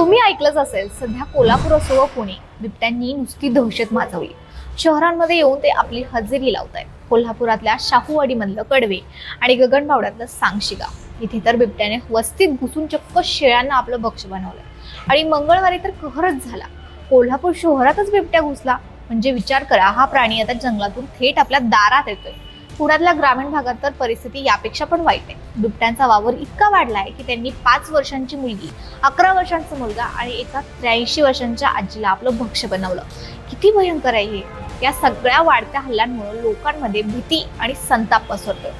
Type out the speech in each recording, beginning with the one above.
तुम्ही ऐकलंच असेल सध्या कोल्हापूर असो व पुणे बिबट्यांनी नुसती दहशत माजवली. शहरांमध्ये येऊन ते आपली हजेरी लावत आहेत कोल्हापुरातल्या शाहूवाडीमधलं कडवे आणि गगनबावड्यातलं सांगशी इथे तर बिबट्याने वस्तीत घुसून चक्क शेळ्यांना आपलं भक्ष बनवलं आणि मंगळवारी तर कहरच झाला. कोल्हापूर शहरातच बिबट्या घुसला. म्हणजे विचार करा हा प्राणी आता जंगलातून थेट आपल्या दारात येतोय. पुण्यातल्या ग्रामीण भागात तर परिस्थिती यापेक्षा पण वाईट आहे. बिबट्यांचा वावर इतका वाढला आहे की त्यांनी पाच वर्षांची मुलगी अकरा वर्षांचा मुलगा आणि एका त्र्याऐंशी वर्षांच्या आजीला आपलं भक्ष बनवलं. किती भयंकर आहे हे? या सगळ्या वाढत्या हल्ल्यांमुळे लोकांमध्ये भीती आणि संताप पसरतोय.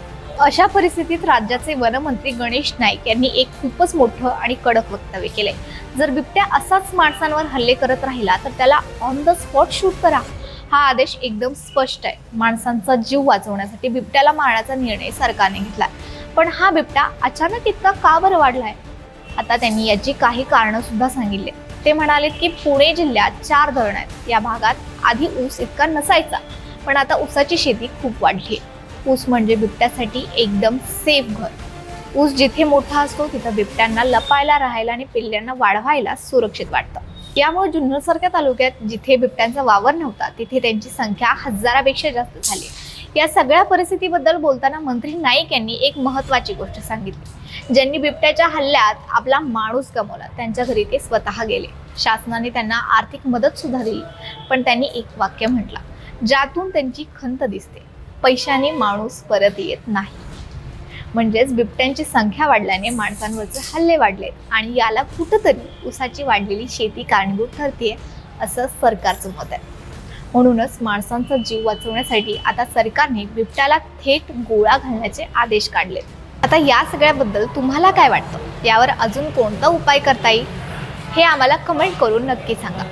अशा परिस्थितीत राज्याचे वनमंत्री गणेश नाईक यांनी एक खूपच मोठं आणि कडक वक्तव्य केलंय. जर बिबट्या असाच माणसांवर हल्ले करत राहिला तर त्याला ऑन द स्पॉट शूट करा. हा आदेश एकदम स्पष्ट आहे. माणसांचा जीव वाचवण्यासाठी बिबट्याला मारण्याचा निर्णय सरकारने घेतला पण हा बिबटा अचानक इतका का बरं वाढलाय? आता त्यांनी याची काही कारणं सुद्धा सांगितले. ते म्हणाले की पुणे जिल्ह्यात चार धरण आहेत. या भागात आधी ऊस इतका नसायचा पण आता ऊसाची शेती खूप वाढली आहे. ऊस म्हणजे बिबट्यासाठी एकदम सेफ घर. ऊस जिथे मोठा असतो तिथं बिबट्यांना लपायला राहायला आणि पिल्ल्यांना वाढवायला सुरक्षित वाटतं. यामुळे जुन्नर सारख्या तालुक्यात जिथे बिबट्यांचा वावर नव्हता तिथे त्यांची संख्या हजारापेक्षा जास्त झाली. या सगळ्या परिस्थितीबद्दल बोलताना मंत्री नाईक यांनी एक महत्वाची गोष्ट सांगितली. ज्यांनी बिबट्याच्या हल्ल्यात आपला माणूस गमावला त्यांच्या घरी ते स्वतः गेले. शासनाने त्यांना आर्थिक मदत सुद्धा दिली पण त्यांनी एक वाक्य म्हटलं ज्यातून त्यांची खंत दिसते पैशाने माणूस परत येत नाही. म्हणजेच बिबट्यांची संख्या वाढल्याने माणसांवरचे हल्ले वाढले आणि याला कुठंतरी उसाची वाढलेली शेती कारणीभूत ठरते असं सरकारचं मत आहे. म्हणूनच माणसांचा जीव वाचवण्यासाठी आता सरकारने बिबट्याला थेट गोळा घालण्याचे आदेश काढले आता या सगळ्याबद्दल तुम्हाला काय वाटतं? यावर अजून कोणता उपाय करता येईल? हे आम्हाला कमेंट करून नक्की सांगा.